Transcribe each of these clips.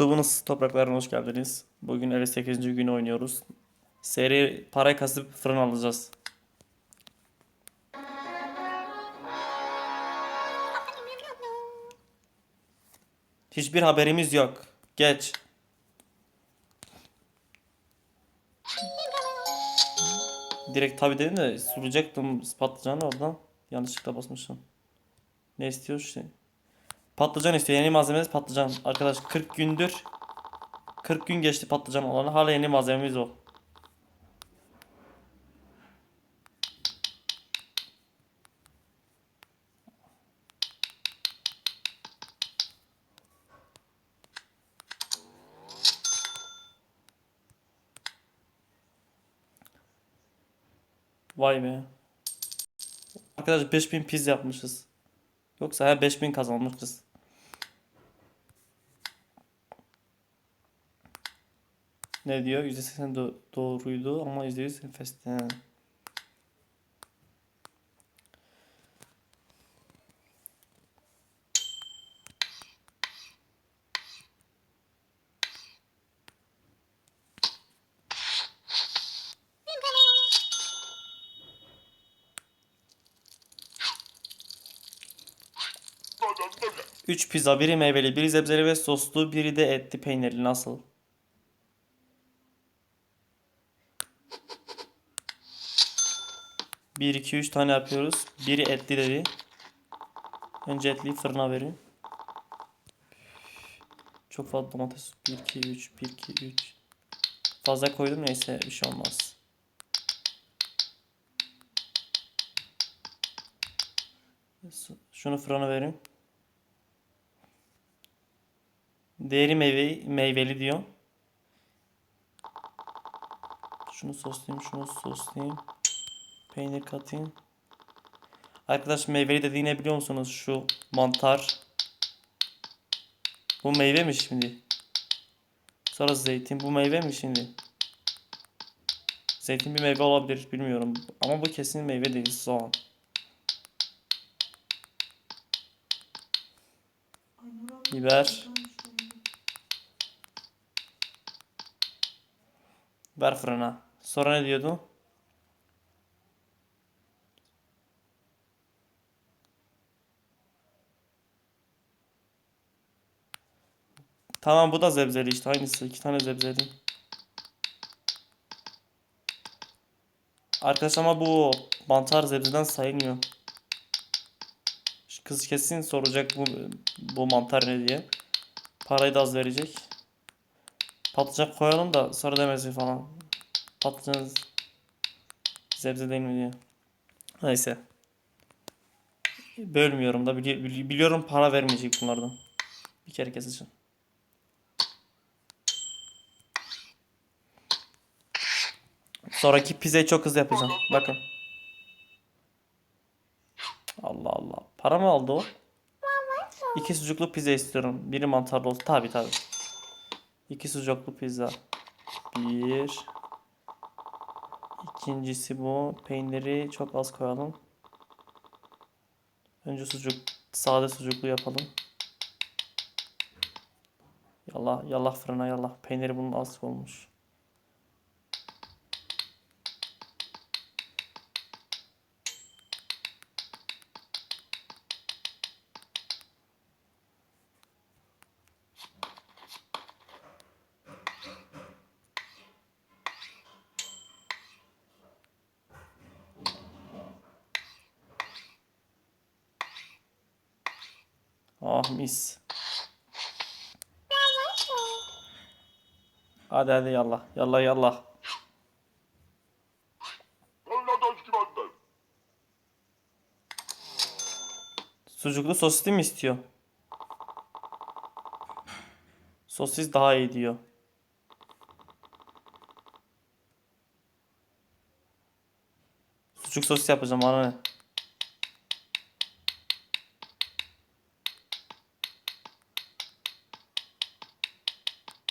YouTube'un ıssız topraklarına hoş geldiniz. Bugün 58. gün oynuyoruz. Seri para kasıp fırın alacağız. Hiçbir haberimiz yok. Geç. Direkt tabi dedim de sulacaktım patlıcanı oradan. Yanlışlıkla basmışım. Ne istiyor işte? Patlıcan istiyor. Yeni malzememiz patlıcan. Arkadaş 40 gündür 40 gün geçti patlıcan olanı. Hala yeni malzememiz o. Vay be. Arkadaş 5000 piz yapmışız. Yoksa her 5000 kazanmışız. Ne diyor? %80 do- doğruydu ama %100 enfesti. He. Üç pizza, biri meyveli, biri sebzeli ve soslu, biri de etli peynirli. Nasıl? Bir, iki, üç tane yapıyoruz. Biri etli dedi. Önce etliyi fırına verin. Çok fazla domates. 1, 2, 3, 1, 2, 3. Fazla koydum neyse bir şey olmaz. Şunu fırına verin. Değeri meyve, meyveli diyor. Şunu soslayayım, şunu soslayayım. Peynir katayım. Arkadaş meyveli dediğini biliyor musunuz? Şu mantar. Bu meyve mi şimdi? Sonra zeytin. Bu meyve mi şimdi? Zeytin bir meyve olabilir bilmiyorum. Ama bu kesin meyve değil soğan. Biber. Ver fırına. Sonra ne diyordu? Tamam bu da zebzeli işte aynısı. İki tane zebzeli. Arkadaş ama bu mantar zebzeden sayılmıyor. Şu Kız kesin soracak bu bu mantar ne diye. Parayı da az verecek. Patlıcan koyalım da sonra demesin falan. Patlıcan sebze değil mi diye. Neyse. Bölmüyorum da bili- bili- biliyorum para vermeyecek bunlardan. Bir kere keseceğim. Sonraki pizzayı çok hızlı yapacağım. Bakın. Allah Allah. Para mı aldı o? İki sucuklu pizza istiyorum. Biri mantarlı olsun. Tabi tabi. İki sucuklu pizza. Bir. İkincisi bu. Peyniri çok az koyalım. Önce sucuk. Sade sucuklu yapalım. Yallah yallah fırına yallah. Peyniri bunun az olmuş. Ah mis. Hadi hadi yallah. Yallah yallah. Sucuklu sosisli mi istiyor? Sosis daha iyi diyor. Sucuk sosis yapacağım bana ne?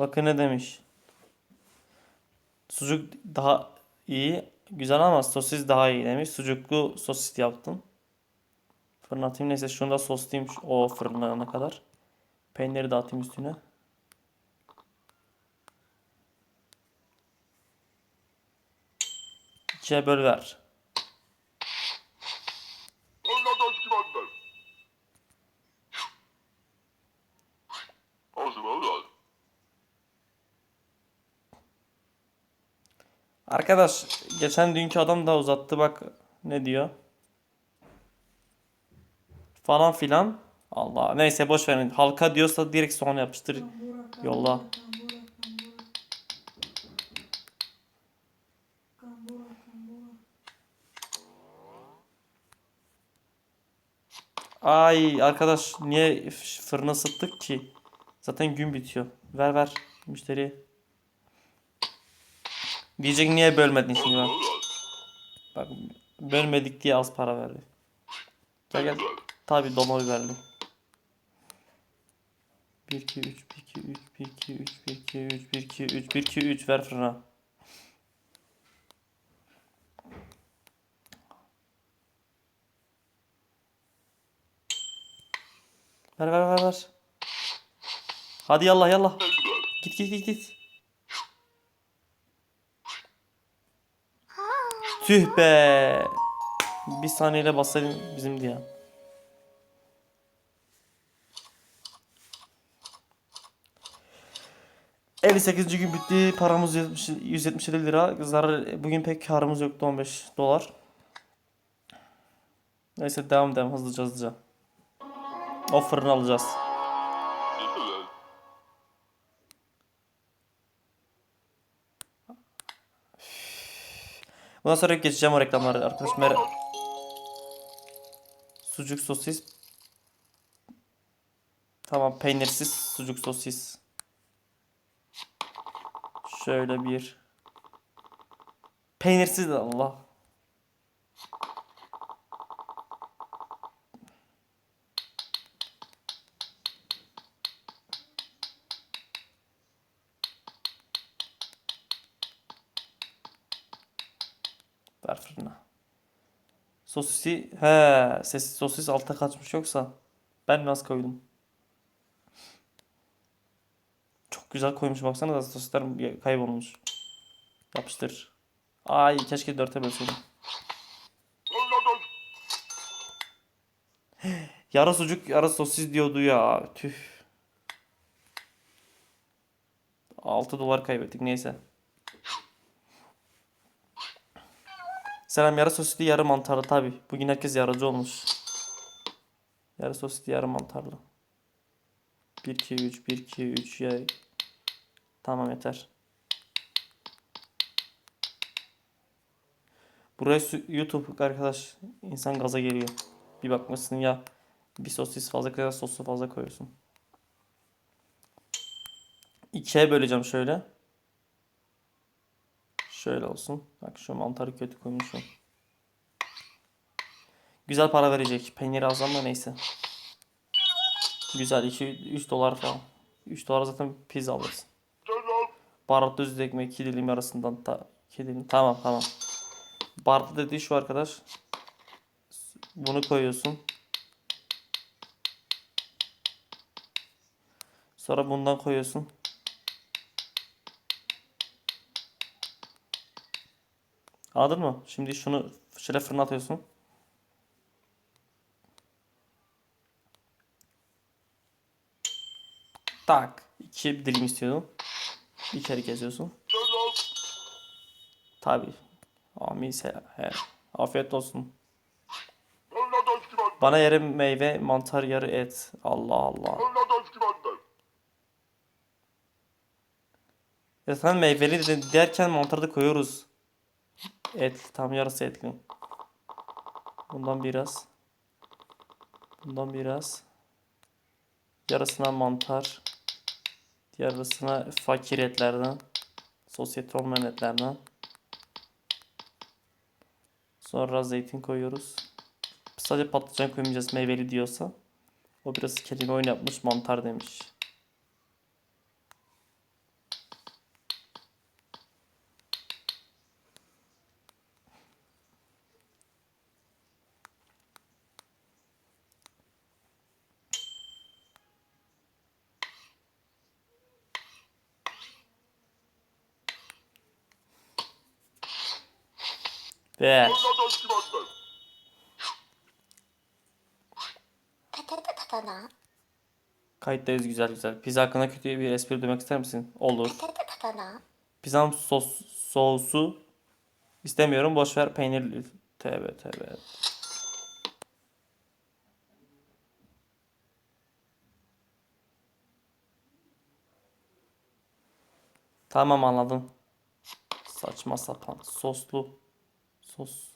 Bakın ne demiş. Sucuk daha iyi. Güzel ama sosis daha iyi demiş. Sucuklu sosis yaptım. Fırına atayım. Neyse şunu da soslayayım o fırınlarına kadar. Peyniri de üstüne. İkiye böl ver. Arkadaş geçen dünkü adam da uzattı bak ne diyor. Falan filan. Allah neyse boş verin. Halka diyorsa direkt son yapıştır. Yolla. Ay arkadaş niye fırına ısıttık ki? Zaten gün bitiyor. Ver ver müşteriye. Diyecek niye bölmedin şimdi. Ulan. Bak bölmedik diye az para verdi. Gel gel. Tabi doma biberli. 1 2 3 1 2 3 1 2 3 1 2 3 1 2 3 1 2 3 ver fırına. Ver ver ver ver. Hadi yallah yallah. Git git git git. Tüh be. Bir saniyeyle basayım bizimdi ya. ...58. gün bitti. Paramız 170, 177 lira. Zarar, bugün pek karımız yoktu 15 dolar. Neyse devam devam hızlıca hızlıca. O fırını alacağız. Bundan sonra geçeceğim o reklamları arkadaş. Mer sucuk sosis. Tamam peynirsiz sucuk sosis. Şöyle bir. Peynirsiz Allah. Ver fırına. Sosisi he ses sosis alta kaçmış yoksa ben nasıl koydum? Çok güzel koymuş baksana da sosisler kaybolmuş. Yapıştır. Ay keşke dörte bölseydim. Yarı sucuk yarı sosis diyordu ya. Tüh. 6 dolar kaybettik neyse. Selam yarı sosisli yarı mantarlı tabi. Bugün herkes yarıcı olmuş. Yarı sosisli yarı mantarlı. 1 2 3 1 2 3 ya. Tamam yeter. Buraya YouTube arkadaş insan gaza geliyor. Bir bakmışsın ya bir sosis fazla kadar sosu fazla koyuyorsun. İkiye böleceğim şöyle. Şöyle olsun. Bak şu mantarı kötü koymuşum. Güzel para verecek. Peyniri az ama neyse. Güzel 2 3 dolar falan. 3 dolar zaten pizza alırsın. Baharatlı düz ekmek 2 dilim arasından ta 2 dilim. Tamam tamam. Baharatlı dediği şu arkadaş. Bunu koyuyorsun. Sonra bundan koyuyorsun. Anladın mı? Şimdi şunu şöyle fırına atıyorsun. Tak. İki dilim istiyordum. Geziyorsun. Selam. Tabi. Amin. He. Afiyet olsun. Bana yarı meyve, mantar yarı et. Allah Allah. Ya sen meyveli de- derken mantarı da koyuyoruz. Et. Tam yarısı etli. Bundan biraz. Bundan biraz. Yarısına mantar. Yarısına fakir etlerden. Sosyete olmayan etlerden. Sonra zeytin koyuyoruz. Sadece patlıcan koymayacağız meyveli diyorsa. O biraz kelime oyun yapmış mantar demiş. 5. Anladın ki benden. Patata Kayıttayız güzel güzel. Pizza hakkında kötü bir espri duymak ister misin? Olur. Pizzam sos sosu istemiyorum. Boş ver peynirli. Tövbe tövbe. Tamam anladım. Saçma sapan soslu sos.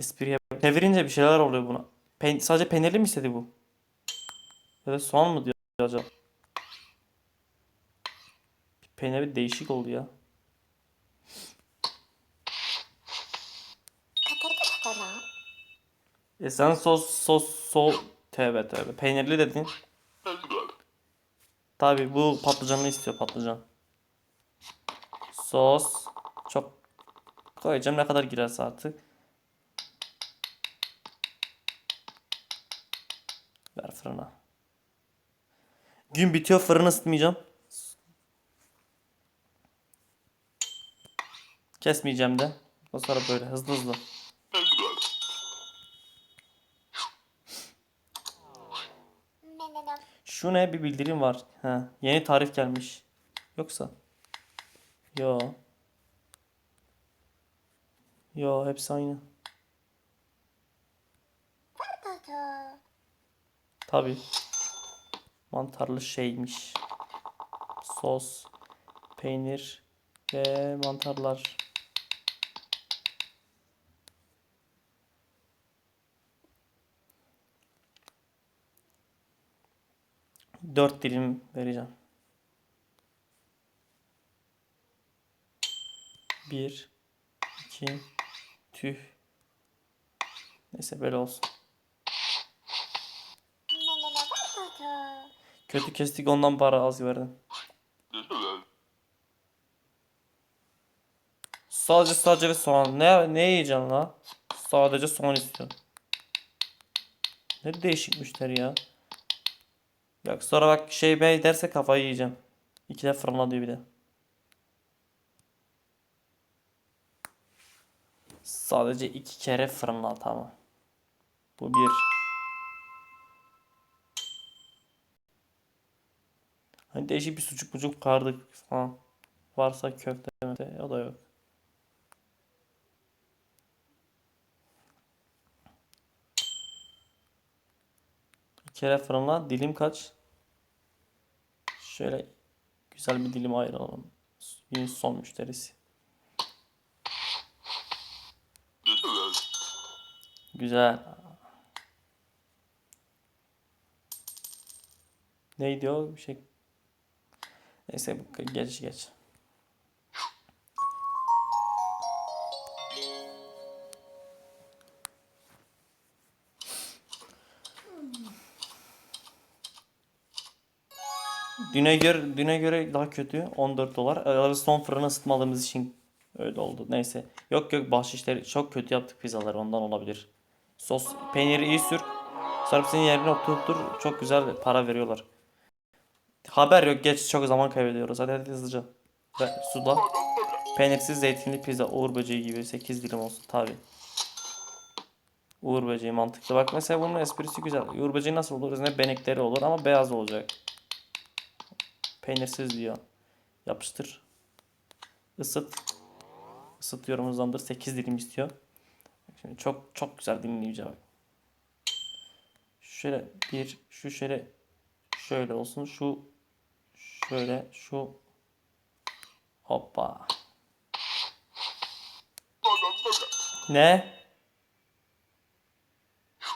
Cık, cık. Çevirince bir şeyler oluyor buna. Pen sadece peynirli mi istedi bu? Ya da soğan mı diyor acaba? Peynir bir değişik oldu ya. E sen sos sos sol tövbe tövbe. Peynirli dedin. Tabi bu patlıcanlı istiyor patlıcan. Sos koyacağım ne kadar girerse artık. Ver fırına. Gün bitiyor fırını ısıtmayacağım. Kesmeyeceğim de. O sonra böyle hızlı hızlı. Şu ne bir bildirim var. Ha, yeni tarif gelmiş. Yoksa. Yo. Yo hepsi aynı. Tabi. Mantarlı şeymiş. Sos, peynir ve mantarlar. Dört dilim vereceğim. Bir, iki, tüh. Neyse böyle olsun. Kötü kestik ondan para az verdim. Sadece sadece ve soğan. Ne ne yiyeceksin la? Sadece soğan istiyorum. Ne değişik müşteri ya. Yok sonra bak şey bey derse kafayı yiyeceğim. İki de fırına diyor bir de. Sadece iki kere fırına tamam. Bu bir. Hani değişik bir sucuk bucuk kardık falan. Varsa köfte de o da yok. Bir kere fırınla. Dilim kaç? Şöyle güzel bir dilim ayıralım. Günün son müşterisi. Ne güzel. Güzel. Neydi o? Bir şey. Neyse geç geç. Düne göre düne göre daha kötü 14 dolar. Ee, son fırını ısıtmadığımız için öyle oldu. Neyse. Yok yok bahşişleri çok kötü yaptık pizzaları ondan olabilir. Sos peyniri iyi sür. Sonra senin yerine oturtur çok güzel para veriyorlar. Haber yok geç çok zaman kaybediyoruz. Hadi hadi hızlıca. Ve suda. Peynirsiz zeytinli pizza Uğur böceği gibi 8 dilim olsun tabi. Uğur böceği mantıklı. Bak mesela bunun esprisi güzel. Uğur böceği nasıl olur? Üzerine benekleri olur ama beyaz olacak. Peynirsiz diyor. Yapıştır. Isıt. Isıtıyorum hızlandır. 8 dilim istiyor. Şimdi çok çok güzel dinleyeceğim. Şöyle bir şu şöyle şöyle olsun. Şu şöyle şu hoppa. Ne?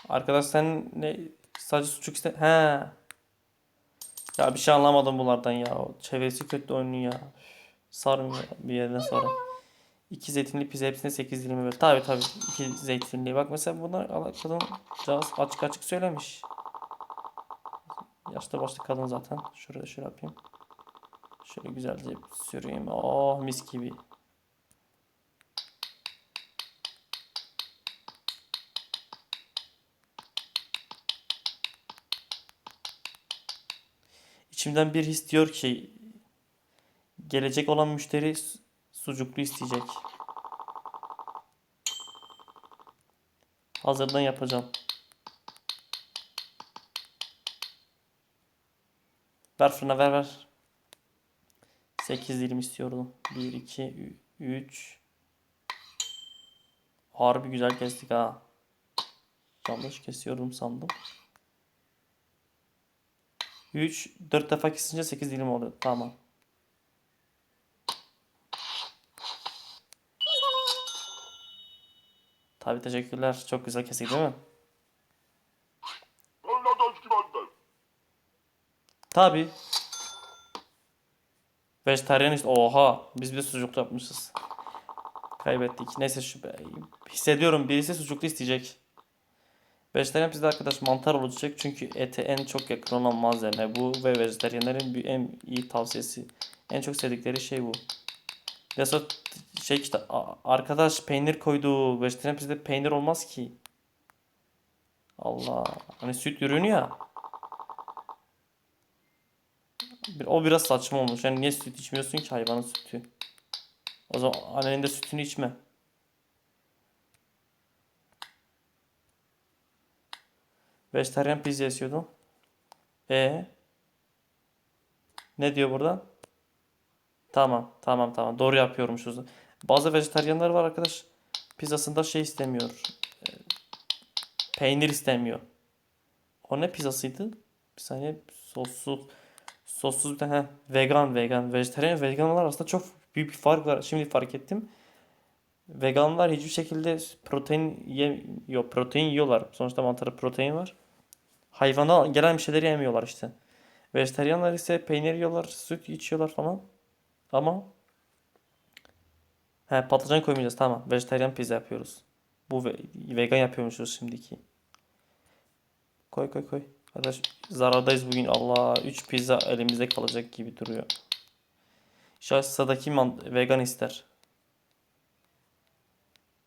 Arkadaş sen ne sadece sucuk iste he. Ya bir şey anlamadım bunlardan ya. Çevresi kötü oynuyor ya. Sarmıyor bir yerden sonra. İki zeytinli pizza hepsine 8 dilim ver. Tabi tabi iki zeytinli. Bak mesela bunlar kadın cağız açık açık söylemiş. Yaşlı başlı kadın zaten. Şurada şöyle yapayım. Şöyle güzelce süreyim. Oh mis gibi. İçimden bir his diyor ki gelecek olan müşteri Sucuklu isteyecek. Hazırdan yapacağım. Ver fırına ver ver. 8 dilim istiyordum. 1, 2, 3. Harbi güzel kestik ha. Yanlış kesiyorum sandım. 3, 4 defa kesince 8 dilim oluyor. Tamam. Tabii teşekkürler. Çok güzel kesik değil mi? Tabii. Vejetaryen işte. Oha. Biz bir sucuk yapmışız. Kaybettik. Neyse şu hissediyorum birisi sucuklu isteyecek. Vejetaryen pizza arkadaş mantar olacak çünkü ete en çok yakın olan malzeme bu ve vejetaryenlerin en iyi tavsiyesi. En çok sevdikleri şey bu. Yasa şey işte arkadaş peynir koydu. Vejetaryen pizzada peynir olmaz ki. Allah. Hani süt ürünü ya. O biraz saçma olmuş. Yani niye süt içmiyorsun ki hayvanın sütü? O zaman annenin de sütünü içme. Vejetaryen pizza istiyordum. E Ne diyor burada? Tamam, tamam, tamam. Doğru yapıyormuşuz. Bazı vejetaryenler var arkadaş. Pizzasında şey istemiyor. e, Peynir istemiyor. O ne pizzasıydı? Bir saniye sossuz. Sossuz bir tane heh, vegan vegan. Vejetaryen ve veganlar arasında çok büyük bir fark var. Şimdi fark ettim. Veganlar hiçbir şekilde protein yemiyor. Protein yiyorlar. Sonuçta mantarda protein var. Hayvandan gelen bir şeyleri yemiyorlar işte. Vejetaryenler ise peynir yiyorlar, süt içiyorlar falan. Ama He patlıcan koymayacağız tamam. Vejetaryen pizza yapıyoruz. Bu ve- vegan yapıyormuşuz şimdiki. Koy koy koy. Arkadaş zarardayız bugün. Allah 3 pizza elimizde kalacak gibi duruyor. İnşallah sıradaki vegan ister.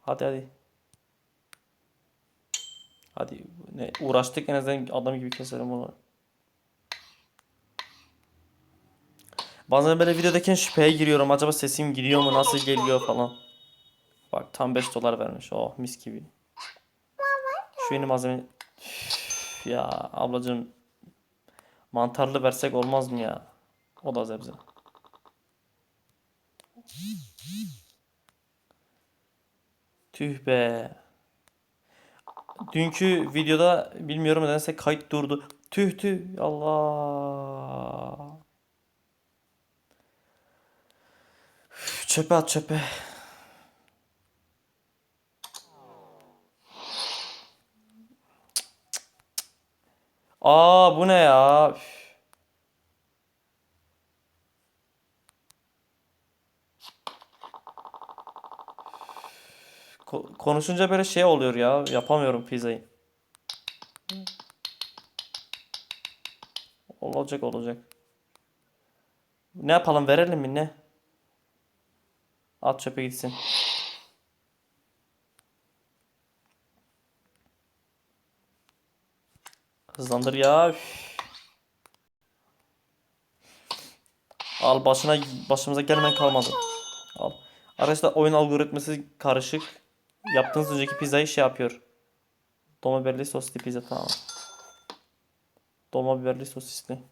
Hadi hadi. Hadi ne uğraştık en azından adam gibi keselim bunu. Bazen böyle videodayken şüpheye giriyorum. Acaba sesim gidiyor mu? Nasıl geliyor falan. Bak tam 5 dolar vermiş. Oh mis gibi. Şu yeni malzeme... Üf, ya ablacığım. Mantarlı versek olmaz mı ya? O da zebze. Tüh be. Dünkü videoda bilmiyorum nedense kayıt durdu. Tüh tüh. Allah. Çöpe at çöpe. Aa bu ne ya? Konuşunca böyle şey oluyor ya. Yapamıyorum pizzayı. Olacak olacak. Ne yapalım verelim mi ne? At çöpe gitsin. Hızlandır ya. üf. Al başına başımıza gelmeyen kalmadı. Al. Arkadaşlar oyun algoritması karışık. Yaptığınız önceki pizzayı şey yapıyor. Dolma biberli sosisli pizza tamam. Dolma biberli sosisli.